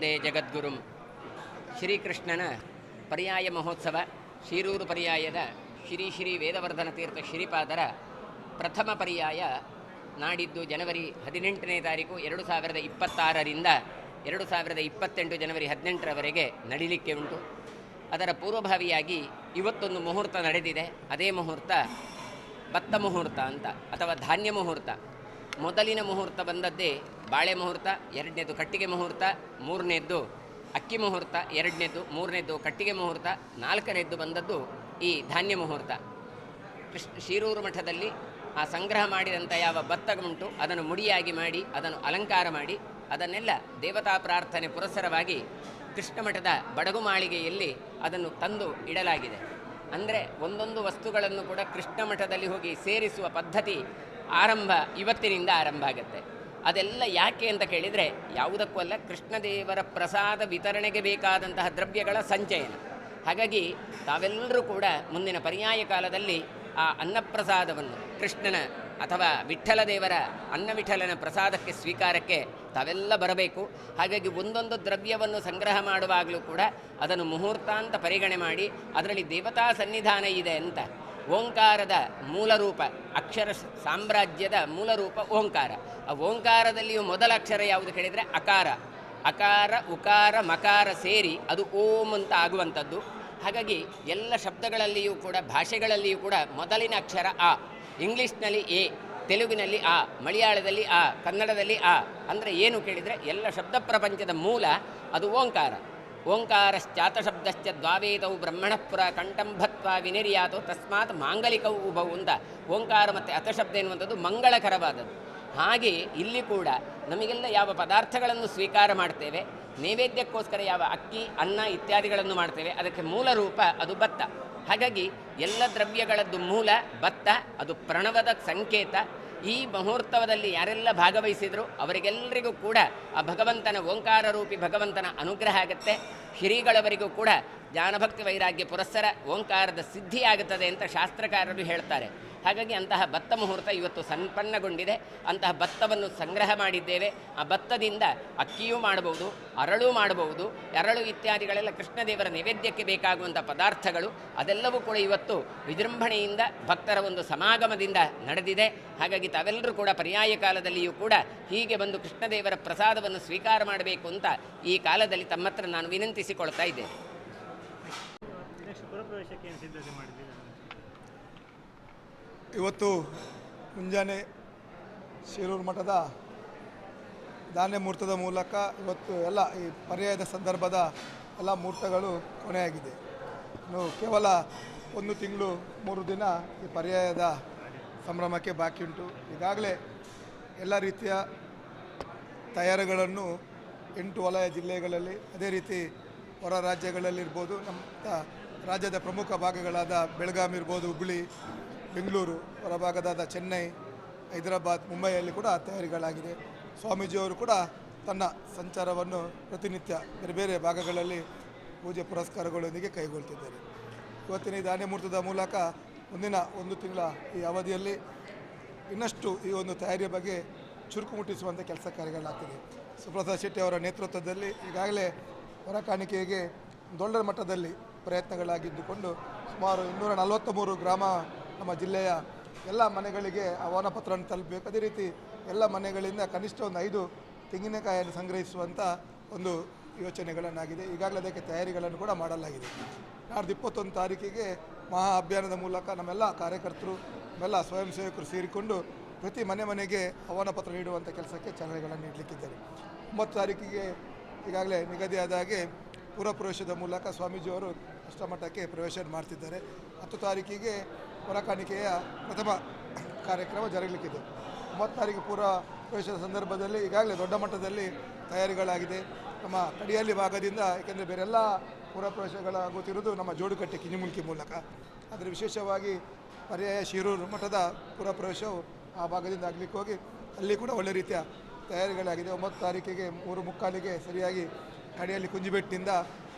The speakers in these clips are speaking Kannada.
ವಂದೇ ಜಗದ್ಗುರುಂ. ಶ್ರೀಕೃಷ್ಣನ ಪರ್ಯಾಯ ಮಹೋತ್ಸವ, ಶಿರೂರು ಪರ್ಯಾಯದ ಶ್ರೀ ಶ್ರೀ ವೇದವರ್ಧನ ತೀರ್ಥ ಶ್ರೀಪಾದರ ಪ್ರಥಮ ಪರ್ಯಾಯ ನಾಡಿದ್ದು ಜನವರಿ ಹದಿನೆಂಟನೇ ತಾರೀಕು ಎರಡು ಸಾವಿರದ ಇಪ್ಪತ್ತಾರರಿಂದ ಎರಡು ಸಾವಿರದ ಇಪ್ಪತ್ತೆಂಟು ಜನವರಿ ಹದಿನೆಂಟರವರೆಗೆ ನಡೀಲಿಕ್ಕೆ ಉಂಟು. ಅದರ ಪೂರ್ವಭಾವಿಯಾಗಿ ಇವತ್ತೊಂದು ಮುಹೂರ್ತ ನಡೆದಿದೆ. ಅದೇ ಮುಹೂರ್ತ ಭತ್ತ ಮುಹೂರ್ತ ಅಂತ ಅಥವಾ ಧಾನ್ಯ ಮುಹೂರ್ತ. ಮೊದಲಿನ ಮುಹೂರ್ತ ಬಂದದ್ದೇ ಬಾಳೆ ಮುಹೂರ್ತ, ಎರಡನೇದು ಕಟ್ಟಿಗೆ ಮುಹೂರ್ತ ಮೂರನೇದ್ದು ಅಕ್ಕಿ ಮುಹೂರ್ತ, ಎರಡನೇದು ಮೂರನೇದ್ದು ಕಟ್ಟಿಗೆ ಮುಹೂರ್ತ ನಾಲ್ಕನೇದ್ದು ಬಂದದ್ದು ಈ ಧಾನ್ಯ ಮುಹೂರ್ತ. ಕೃಷ್ಣ ಶಿರೂರು ಮಠದಲ್ಲಿ ಆ ಸಂಗ್ರಹ ಮಾಡಿದಂಥ ಯಾವ ಭತ್ತ ಉಂಟು, ಅದನ್ನು ಮುಡಿಯಾಗಿ ಮಾಡಿ, ಅದನ್ನು ಅಲಂಕಾರ ಮಾಡಿ, ಅದನ್ನೆಲ್ಲ ದೇವತಾ ಪ್ರಾರ್ಥನೆ ಪುರಸ್ಸರವಾಗಿ ಕೃಷ್ಣ ಮಠದ ಬಡಗು ಮಾಳಿಗೆಯಲ್ಲಿ ಅದನ್ನು ತಂದು ಇಡಲಾಗಿದೆ. ಅಂದರೆ ಒಂದೊಂದು ವಸ್ತುಗಳನ್ನು ಕೂಡ ಕೃಷ್ಣ ಮಠದಲ್ಲಿ ಹೋಗಿ ಸೇರಿಸುವ ಪದ್ಧತಿ ಆರಂಭ, ಇವತ್ತಿನಿಂದ ಆರಂಭ ಆಗುತ್ತೆ. ಅದೆಲ್ಲ ಯಾಕೆ ಅಂತ ಕೇಳಿದರೆ, ಯಾವುದಕ್ಕೂ ಅಲ್ಲ, ಕೃಷ್ಣದೇವರ ಪ್ರಸಾದ ವಿತರಣೆಗೆ ಬೇಕಾದಂತಹ ದ್ರವ್ಯಗಳ ಸಂಚಯನ. ಹಾಗಾಗಿ ತಾವೆಲ್ಲರೂ ಕೂಡ ಮುಂದಿನ ಪರ್ಯಾಯ ಕಾಲದಲ್ಲಿ ಆ ಅನ್ನಪ್ರಸಾದವನ್ನು, ಕೃಷ್ಣನ ಅಥವಾ ವಿಠ್ಠಲ ದೇವರ ಅನ್ನವಿಠಲನ ಪ್ರಸಾದಕ್ಕೆ, ಸ್ವೀಕಾರಕ್ಕೆ ತಾವೆಲ್ಲ ಬರಬೇಕು. ಹಾಗಾಗಿ ಒಂದೊಂದು ದ್ರವ್ಯವನ್ನು ಸಂಗ್ರಹ ಮಾಡುವಾಗಲೂ ಕೂಡ ಅದನ್ನು ಮುಹೂರ್ತಾಂತ ಪರಿಗಣೆ ಮಾಡಿ, ಅದರಲ್ಲಿ ದೇವತಾ ಸನ್ನಿಧಾನ ಇದೆ ಅಂತ ಓಂಕಾರದ ಮೂಲರೂಪ, ಅಕ್ಷರ ಸಾಮ್ರಾಜ್ಯದ ಮೂಲರೂಪ ಓಂಕಾರ. ಆ ಓಂಕಾರದಲ್ಲಿಯೂ ಮೊದಲ ಅಕ್ಷರ ಯಾವುದು ಕೇಳಿದರೆ ಅಕಾರ. ಅಕಾರ, ಉಕಾರ, ಮಕಾರ ಸೇರಿ ಅದು ಓಂ ಅಂತ ಆಗುವಂಥದ್ದು. ಹಾಗಾಗಿ ಎಲ್ಲ ಶಬ್ದಗಳಲ್ಲಿಯೂ ಕೂಡ, ಭಾಷೆಗಳಲ್ಲಿಯೂ ಕೂಡ ಮೊದಲಿನ ಅಕ್ಷರ ಆ. ಇಂಗ್ಲೀಷ್ನಲ್ಲಿ ಎ, ತೆಲುಗಿನಲ್ಲಿ ಆ, ಮಲಯಾಳದಲ್ಲಿ ಆ, ಕನ್ನಡದಲ್ಲಿ ಆ. ಅಂದರೆ ಏನು ಕೇಳಿದರೆ ಎಲ್ಲ ಶಬ್ದ ಪ್ರಪಂಚದ ಮೂಲ ಅದು ಓಂಕಾರ. ಓಂಕಾರಶ್ಚಾತ ಶಬ್ದಶ್ಚ ದ್ವಾವೇತವು ಬ್ರಹ್ಮಣಪುರ ಕಂಠಂಭತ್ವ ವಿನಿರ್ಯಾತು ತಸ್ಮಾತ್ ಮಾಂಗಲಿಕವು ಉಭವು ಅಂತ. ಓಂಕಾರ ಮತ್ತು ಅತಶಬ್ದ ಎನ್ನುವಂಥದ್ದು ಮಂಗಳಕರವಾದದ್ದು. ಹಾಗೆ ಇಲ್ಲಿ ಕೂಡ ನಮಗೆಲ್ಲ ಯಾವ ಪದಾರ್ಥಗಳನ್ನು ಸ್ವೀಕಾರ ಮಾಡ್ತೇವೆ, ನೈವೇದ್ಯಕ್ಕೋಸ್ಕರ ಯಾವ ಅಕ್ಕಿ, ಅನ್ನ ಇತ್ಯಾದಿಗಳನ್ನು ಮಾಡ್ತೇವೆ, ಅದಕ್ಕೆ ಮೂಲ ರೂಪ ಅದು ಭತ್ತ ಹಾಗಾಗಿ ಎಲ್ಲ ದ್ರವ್ಯಗಳದ್ದು ಮೂಲ ಭತ್ತ ಅದು ಪ್ರಣವದ ಸಂಕೇತ ಈ ಮುಹೂರ್ತದಲ್ಲಿ ಯಾರೆಲ್ಲ ಭಾಗವಹಿಸಿದ್ರು ಅವರಿಗೆಲ್ಲರಿಗೂ ಕೂಡ ಆ ಭಗವಂತನ ಓಂಕಾರ ರೂಪಿ ಭಗವಂತನ ಅನುಗ್ರಹ ಆಗುತ್ತೆ. ಹಿರಿಗಳವರಿಗೂ ಕೂಡ ಜ್ಞಾನಭಕ್ತಿ ವೈರಾಗ್ಯ ಪುರಸ್ಸರ ಓಂಕಾರದ ಸಿದ್ಧಿಯಾಗುತ್ತದೆ ಅಂತ ಶಾಸ್ತ್ರಕಾರರು ಹೇಳ್ತಾರೆ. ಹಾಗಾಗಿ ಅಂತಹ ಭತ್ತ ಮುಹೂರ್ತ ಇವತ್ತು ಸಂಪನ್ನಗೊಂಡಿದೆ. ಅಂತಹ ಭತ್ತವನ್ನು ಸಂಗ್ರಹ ಮಾಡಿದ್ದೇವೆ. ಆ ಭತ್ತದಿಂದ ಅಕ್ಕಿಯೂ ಮಾಡಬಹುದು, ಅರಳು ಮಾಡಬಹುದು ಅರಳು ಇತ್ಯಾದಿಗಳೆಲ್ಲ ಕೃಷ್ಣದೇವರ ನೈವೇದ್ಯಕ್ಕೆ ಬೇಕಾಗುವಂಥ ಪದಾರ್ಥಗಳು, ಅದೆಲ್ಲವೂ ಕೂಡ ಇವತ್ತು ವಿಜೃಂಭಣೆಯಿಂದ ಭಕ್ತರ ಒಂದು ಸಮಾಗಮದಿಂದ ನಡೆದಿದೆ. ಹಾಗಾಗಿ ತಾವೆಲ್ಲರೂ ಕೂಡ ಪರ್ಯಾಯ ಕಾಲದಲ್ಲಿಯೂ ಕೂಡ ಹೀಗೆ ಬಂದು ಕೃಷ್ಣದೇವರ ಪ್ರಸಾದವನ್ನು ಸ್ವೀಕಾರ ಮಾಡಬೇಕು ಅಂತ ಈ ಕಾಲದಲ್ಲಿ ತಮ್ಮ ಹತ್ರ ನಾನು ವಿನಂತಿಸಿಕೊಳ್ತಾ ಇದ್ದೇನೆ. ಇವತ್ತು ಮುಂಜಾನೆ ಶಿರೂರು ಮಠದ ಧಾನ್ಯ ಮೂರ್ತದ ಮೂಲಕ ಇವತ್ತು ಎಲ್ಲ ಈ ಪರ್ಯಾಯದ ಸಂದರ್ಭದ ಎಲ್ಲ ಮೂರ್ತಗಳು ಕೊನೆಯಾಗಿದೆ. ಇನ್ನು ಕೇವಲ ಒಂದು ತಿಂಗಳು ಮೂರು ದಿನ ಈ ಪರ್ಯಾಯದ ಸಂಭ್ರಮಕ್ಕೆ ಬಾಕಿ ಉಂಟು. ಈಗಾಗಲೇ ಎಲ್ಲ ರೀತಿಯ ತಯಾರಿಗಳನ್ನು ಎಂಟು ವಲಯ ಜಿಲ್ಲೆಗಳಲ್ಲಿ, ಅದೇ ರೀತಿ ಹೊರ ರಾಜ್ಯಗಳಲ್ಲಿರ್ಬೋದು, ನಮ್ಮ ರಾಜ್ಯದ ಪ್ರಮುಖ ಭಾಗಗಳಾದ ಬೆಳಗಾಂ ಇರ್ಬೋದು, ಹುಬ್ಬಳ್ಳಿ ಬೆಂಗಳೂರು ಹೊರಭಾಗದಾದ ಚೆನ್ನೈ, ಹೈದರಾಬಾದ್, ಮುಂಬೈಯಲ್ಲಿ ಕೂಡ ತಯಾರಿಗಳಾಗಿದೆ. ಸ್ವಾಮೀಜಿಯವರು ಕೂಡ ತನ್ನ ಸಂಚಾರವನ್ನು ಪ್ರತಿನಿತ್ಯ ಬೇರೆ ಬೇರೆ ಭಾಗಗಳಲ್ಲಿ ಪೂಜೆ ಪುರಸ್ಕಾರಗಳೊಂದಿಗೆ ಕೈಗೊಳ್ತಿದ್ದಾರೆ. ಇವತ್ತಿನ ಈ ಧಾನ್ಯ ಮುಹೂರ್ತದ ಮೂಲಕ ಮುಂದಿನ ಒಂದು ತಿಂಗಳ ಈ ಅವಧಿಯಲ್ಲಿ ಇನ್ನಷ್ಟು ಈ ಒಂದು ತಯಾರಿಯ ಬಗ್ಗೆ ಚುರುಕು ಮುಟ್ಟಿಸುವಂಥ ಕೆಲಸ ಕಾರ್ಯಗಳಾಗ್ತಿದೆ. ಸುಪ್ರಸಾದ್ ಶೆಟ್ಟಿ ಅವರ ನೇತೃತ್ವದಲ್ಲಿ ಈಗಾಗಲೇ ಹೊರ ಕಾಣಿಕೆಗೆ ದೊಡ್ಡ ಮಟ್ಟದಲ್ಲಿ ಪ್ರಯತ್ನಗಳಾಗಿದ್ದುಕೊಂಡು ಸುಮಾರು ಇನ್ನೂರ ನಲವತ್ತ ಮೂರು ಗ್ರಾಮ ನಮ್ಮ ಜಿಲ್ಲೆಯ ಎಲ್ಲ ಮನೆಗಳಿಗೆ ಆಹ್ವಾನ ಪತ್ರವನ್ನು ತಲುಪಬೇಕು. ಅದೇ ರೀತಿ ಎಲ್ಲ ಮನೆಗಳಿಂದ ಕನಿಷ್ಠ ಒಂದು ಐದು ತೆಂಗಿನಕಾಯಿಯನ್ನು ಸಂಗ್ರಹಿಸುವಂಥ ಒಂದು ಯೋಚನೆಗಳನ್ನಾಗಿದೆ. ಈಗಾಗಲೇ ಅದಕ್ಕೆ ತಯಾರಿಗಳನ್ನು ಕೂಡ ಮಾಡಲಾಗಿದೆ. ನಾಡ್ದು ಇಪ್ಪತ್ತೊಂದು ತಾರೀಕಿಗೆ ಮಹಾ ಅಭಿಯಾನದ ಮೂಲಕ ನಮ್ಮೆಲ್ಲ ಕಾರ್ಯಕರ್ತರು, ನಮ್ಮೆಲ್ಲ ಸ್ವಯಂ ಸೇವಕರು ಸೇರಿಕೊಂಡು ಪ್ರತಿ ಮನೆ ಮನೆಗೆ ಆಹ್ವಾನ ಪತ್ರ ನೀಡುವಂಥ ಕೆಲಸಕ್ಕೆ ಚಾಲನೆಗಳನ್ನು ನೀಡಲಿಕ್ಕಿದ್ದಾರೆ ಒಂಬತ್ತು ತಾರೀಕಿಗೆ ಈಗಾಗಲೇ ನಿಗದಿಯಾದ ಹಾಗೆ ಪ್ರವೇಶದ ಮೂಲಕ ಸ್ವಾಮೀಜಿಯವರು ಅಷ್ಟಮಠಕ್ಕೆ ಪ್ರವೇಶ ಮಾಡ್ತಿದ್ದಾರೆ. ಹತ್ತು ತಾರೀಕಿಗೆ ಹೊರಕಾಣಿಕೆಯ ಪ್ರಥಮ ಕಾರ್ಯಕ್ರಮ ಜರುಗಲಿಕ್ಕಿದೆ. ಒಂಬತ್ತು ತಾರೀಕು ಪೂರ್ವ ಪ್ರವೇಶದ ಸಂದರ್ಭದಲ್ಲಿ ಈಗಾಗಲೇ ದೊಡ್ಡ ಮಟ್ಟದಲ್ಲಿ ತಯಾರಿಗಳಾಗಿದೆ. ನಮ್ಮ ಕಡಿಯಲ್ಲಿ ಭಾಗದಿಂದ, ಏಕೆಂದರೆ ಬೇರೆಲ್ಲ ಪುರಪ್ರವೇಶಗಳಾಗುತ್ತಿರುವುದು ನಮ್ಮ ಜೋಡುಕಟ್ಟೆ ಕಿನಿಮುಲ್ಕಿ ಮೂಲಕ. ಆದರೆ ವಿಶೇಷವಾಗಿ ಪರ್ಯಾಯ ಶಿರೂರು ಮಠದ ಪುರಪ್ರವೇಶವು ಆ ಭಾಗದಿಂದ ಆಗಲಿಕ್ಕೆ ಹೋಗಿ ಅಲ್ಲಿ ಕೂಡ ಒಳ್ಳೆ ರೀತಿಯ ತಯಾರಿಗಳಾಗಿದೆ. ಒಂಬತ್ತು ತಾರೀಕಿಗೆ ಮೂರು ಮುಕ್ಕಾಲಿಗೆ ಸರಿಯಾಗಿ ಕುಂಜಿಬೆಟ್ಟಿನಿಂದ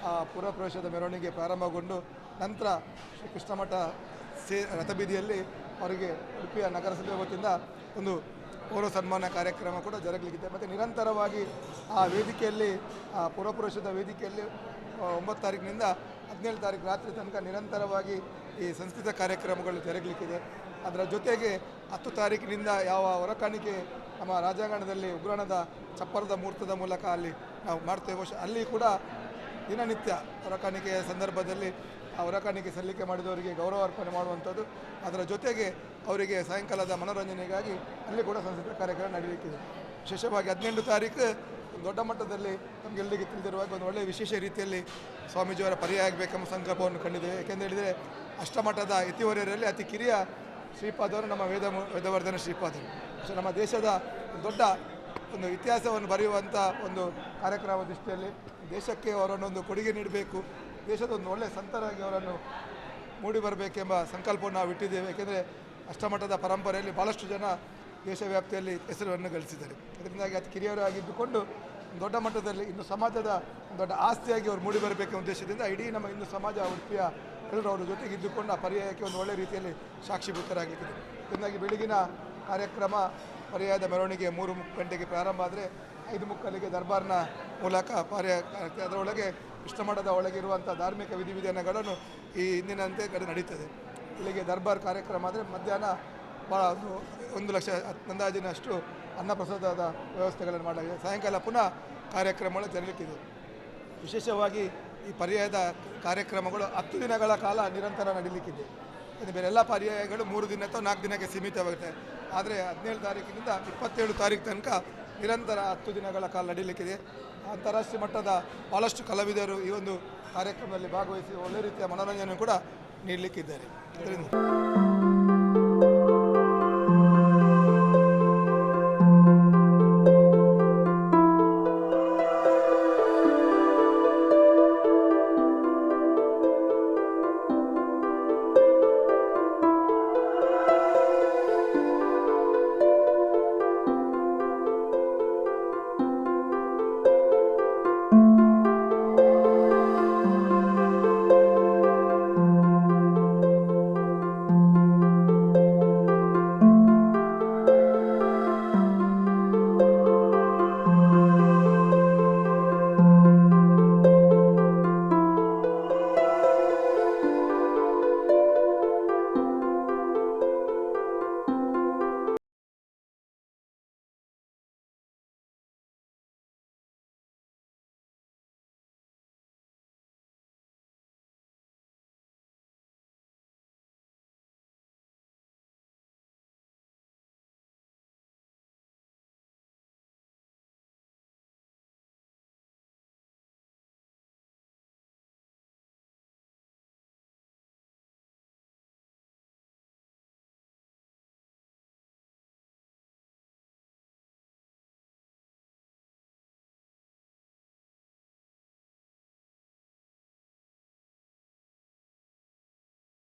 ಆ ಪುರಪ್ರವೇಶದ ಮೆರವಣಿಗೆ ಪ್ರಾರಂಭಗೊಂಡು ನಂತರ ಶ್ರೀ ಕೃಷ್ಣಮಠ ಸೇ, ರಥಬೀದಿಯಲ್ಲಿ ಅವರಿಗೆ ಉಡುಪಿಯ ನಗರಸಭೆ ವತಿಯಿಂದ ಒಂದು ಪೌರ ಸನ್ಮಾನ ಕಾರ್ಯಕ್ರಮ ಕೂಡ ಜರುಗಲಿಕ್ಕಿದೆ. ಮತ್ತು ನಿರಂತರವಾಗಿ ಆ ವೇದಿಕೆಯಲ್ಲಿ, ಆ ಪುರಪುರುಷದ ವೇದಿಕೆಯಲ್ಲಿ ಒಂಬತ್ತು ತಾರೀಕಿನಿಂದ ಹದಿನೇಳು ತಾರೀಕು ರಾತ್ರಿ ತನಕ ನಿರಂತರವಾಗಿ ಈ ಸಂಸ್ಕೃತ ಕಾರ್ಯಕ್ರಮಗಳು ಜರುಗಲಿಕ್ಕಿದೆ. ಅದರ ಜೊತೆಗೆ ಹತ್ತು ತಾರೀಕಿನಿಂದ ಯಾವ ಹೊರಕಾಣಿಕೆ ನಮ್ಮ ರಾಜಾಂಗಣದಲ್ಲಿ ಉಗ್ರಾಣದ ಚಪ್ಪರದ ಮುಹೂರ್ತದ ಮೂಲಕ ಅಲ್ಲಿ ನಾವು ಮಾಡ್ತೇವೆ. ಅಲ್ಲಿ ಕೂಡ ದಿನನಿತ್ಯ ಹೊರಕಾಣಿಕೆಯ ಸಂದರ್ಭದಲ್ಲಿ ಆ ಹೊರಕಾಣಿಕೆ ಸಲ್ಲಿಕೆ ಮಾಡಿದವರಿಗೆ ಗೌರವ ಅರ್ಪಣೆ ಮಾಡುವಂಥದ್ದು. ಅದರ ಜೊತೆಗೆ ಅವರಿಗೆ ಸಾಯಂಕಾಲದ ಮನೋರಂಜನೆಗಾಗಿ ಅಲ್ಲಿ ಕೂಡ ಸಂಸ್ಕೃತ ಕಾರ್ಯಕ್ರಮ ನಡೆಯಲಿಕ್ಕಿದೆ ವಿಶೇಷವಾಗಿ ಹದಿನೆಂಟು ತಾರೀಕು ದೊಡ್ಡ ಮಟ್ಟದಲ್ಲಿ ನಮಗೆಲ್ಲರಿಗೆ ತಿಳಿದಿರುವಾಗ ಒಂದು ಒಳ್ಳೆಯ ವಿಶೇಷ ರೀತಿಯಲ್ಲಿ ಸ್ವಾಮೀಜಿಯವರ ಪರ್ಯಾಯ ಆಗಬೇಕೆಂಬ ಸಂಕಲ್ಪವನ್ನು ಕಂಡಿದ್ದೇವೆ. ಯಾಕೆಂದರೆ ಹೇಳಿದರೆ ಅಷ್ಟಮಠದ ಇತಿವರ್ಯರಲ್ಲಿ ಅತಿ ಕಿರಿಯ ಶ್ರೀಪಾದವರು ನಮ್ಮ ವೇದ ವೇದವರ್ಧನ ಶ್ರೀಪಾದರು. ಸೊ ನಮ್ಮ ದೇಶದ ದೊಡ್ಡ ಒಂದು ಇತಿಹಾಸವನ್ನು ಬರೆಯುವಂಥ ಒಂದು ಕಾರ್ಯಕ್ರಮ ದೃಷ್ಟಿಯಲ್ಲಿ ದೇಶಕ್ಕೆ ಅವರನ್ನೊಂದು ಕೊಡುಗೆ ನೀಡಬೇಕು, ದೇಶದ ಒಂದು ಒಳ್ಳೆಯ ಸಂತರಾಗಿ ಅವರನ್ನು ಮೂಡಿ ಬರಬೇಕೆಂಬ ಸಂಕಲ್ಪವನ್ನು ನಾವು ಇಟ್ಟಿದ್ದೇವೆ. ಏಕೆಂದರೆ ಅಷ್ಟಮಠದ ಪರಂಪರೆಯಲ್ಲಿ ಭಾಳಷ್ಟು ಜನ ದೇಶ ವ್ಯಾಪ್ತಿಯಲ್ಲಿ ಹೆಸರನ್ನು ಗಳಿಸಿದ್ದಾರೆ. ಅದರಿಂದಾಗಿ ಅತಿ ಕಿರಿಯರಾಗಿದ್ದುಕೊಂಡು ದೊಡ್ಡ ಮಟ್ಟದಲ್ಲಿ ಇನ್ನು ಸಮಾಜದ ದೊಡ್ಡ ಆಸ್ತಿಯಾಗಿ ಅವರು ಮೂಡಿ ಬರಬೇಕೆಂಬ ಉದ್ದೇಶದಿಂದ ಇಡೀ ನಮ್ಮ ಇನ್ನು ಸಮಾಜ, ಉಡುಪಿಯ ಎಲ್ಲರೂ ಅವರ ಜೊತೆಗೆ ಇದ್ದುಕೊಂಡು ಆ ಪರ್ಯಾಯಕ್ಕೆ ಒಂದು ಒಳ್ಳೆಯ ರೀತಿಯಲ್ಲಿ ಸಾಕ್ಷಿಭೂತರಾಗಿದ್ದಾರೆ ಇದರಿಂದಾಗಿ ಬೆಳಗಿನ ಕಾರ್ಯಕ್ರಮ ಪರ್ಯಾಯದ ಮೆರವಣಿಗೆ ಮೂರು ಗಂಟೆಗೆ ಪ್ರಾರಂಭ ಆದರೆ ಐದು ಮುಕ್ಕಲಿಗೆ ದರ್ಬಾರ್ನ ಮೂಲಕ ಪರ್ಯಾಯ ಅದರೊಳಗೆ ಒಳಗೆ ಒಳಗಿರುವಂಥ ಧಾರ್ಮಿಕ ವಿಧಿವಿಧಾನಗಳನ್ನು ಈ ಹಿಂದಿನಂತೆ ಕಡೆ ನಡೀತದೆ. ಇಲ್ಲಿಗೆ ದರ್ಬಾರ್ ಕಾರ್ಯಕ್ರಮ ಆದರೆ ಮಧ್ಯಾಹ್ನ ಭಾಳ ಒಂದು ಒಂದು ಲಕ್ಷ ಅಂದಾಜಿನಷ್ಟು ಅನ್ನಪ್ರಸಾದದ ವ್ಯವಸ್ಥೆಗಳನ್ನು ಮಾಡಲಾಗಿದೆ. ಸಾಯಂಕಾಲ ಪುನಃ ಕಾರ್ಯಕ್ರಮಗಳು ಜರಗಲಿಕ್ಕಿದೆ ವಿಶೇಷವಾಗಿ ಈ ಪರ್ಯಾಯದ ಕಾರ್ಯಕ್ರಮಗಳು ಹತ್ತು ದಿನಗಳ ಕಾಲ ನಿರಂತರ ನಡೀಲಿಕ್ಕಿದೆ. ಇನ್ನು ಬೇರೆ ಎಲ್ಲ ಪರ್ಯಾಯಗಳು ಮೂರು ದಿನ ಅಥವಾ ನಾಲ್ಕು ದಿನಕ್ಕೆ ಸೀಮಿತವಾಗುತ್ತೆ. ಆದರೆ ಹದಿನೇಳು ತಾರೀಕಿನಿಂದ ಇಪ್ಪತ್ತೇಳು ತಾರೀಕು ತನಕ ನಿರಂತರ ಹತ್ತು ದಿನಗಳ ಕಾಲ ನಡೀಲಿಕ್ಕಿದೆ. ಅಂತಾರಾಷ್ಟ್ರೀಯ ಮಟ್ಟದ ಭಾಳಷ್ಟು ಕಲಾವಿದರು ಈ ಒಂದು ಕಾರ್ಯಕ್ರಮದಲ್ಲಿ ಭಾಗವಹಿಸಿ ಒಳ್ಳೆ ರೀತಿಯ ಮನೋರಂಜನೆ ಕೂಡ ನೀಡಲಿಕ್ಕಿದ್ದಾರೆ. ಅದರಿಂದ